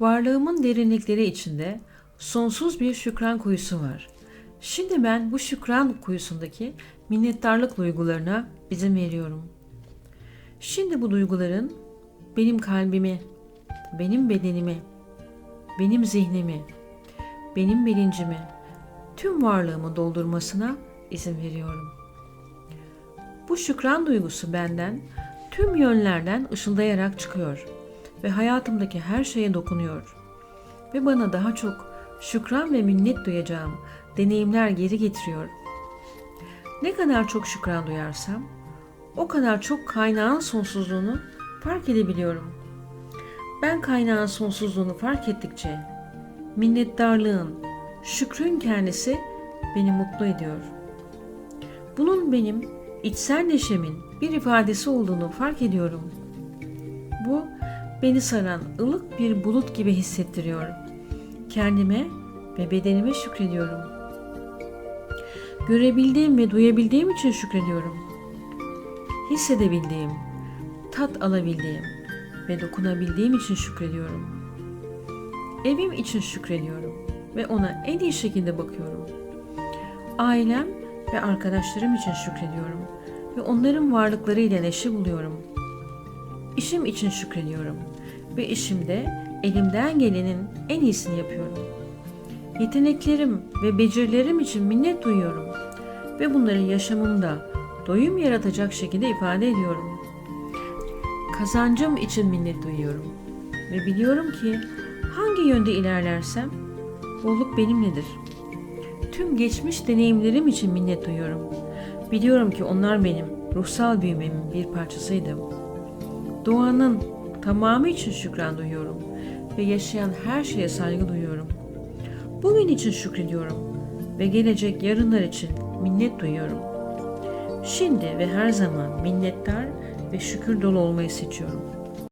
Varlığımın derinlikleri içinde sonsuz bir şükran kuyusu var. Şimdi ben bu şükran kuyusundaki minnettarlık duygularına izin veriyorum. Şimdi bu duyguların benim kalbimi, benim bedenimi, benim zihnimi, benim bilincimi, tüm varlığımı doldurmasına izin veriyorum. Bu şükran duygusu benden tüm yönlerden ışıldayarak çıkıyor ve hayatımdaki her şeye dokunuyor. Ve bana daha çok şükran ve minnet duyacağım deneyimler geri getiriyor. Ne kadar çok şükran duyarsam o kadar çok kaynağın sonsuzluğunu fark edebiliyorum. Ben kaynağın sonsuzluğunu fark ettikçe minnettarlığın, şükrün kendisi beni mutlu ediyor. Bunun benim içsel neşemin bir ifadesi olduğunu fark ediyorum. Bu beni saran ılık bir bulut gibi hissettiriyor. Kendime ve bedenime şükrediyorum. Görebildiğim ve duyabildiğim için şükrediyorum. Hissedebildiğim, tat alabildiğim ve dokunabildiğim için şükrediyorum. Evim için şükrediyorum ve ona en iyi şekilde bakıyorum. Ailem ve arkadaşlarım için şükrediyorum ve onların varlıklarıyla neşe buluyorum. İşim için şükrediyorum ve işimde elimden gelenin en iyisini yapıyorum. Yeteneklerim ve becerilerim için minnet duyuyorum ve bunları yaşamımda doyum yaratacak şekilde ifade ediyorum. Kazancım için minnet duyuyorum ve biliyorum ki hangi yönde ilerlersem bolluk benimledir. Tüm geçmiş deneyimlerim için minnet duyuyorum. Biliyorum ki onlar benim ruhsal büyümemin bir parçasıydı. Doğanın tamamı için şükran duyuyorum ve yaşayan her şeye saygı duyuyorum. Bugün için şükrediyorum ve gelecek yarınlar için minnet duyuyorum. Şimdi ve her zaman minnettar ve şükür dolu olmayı seçiyorum.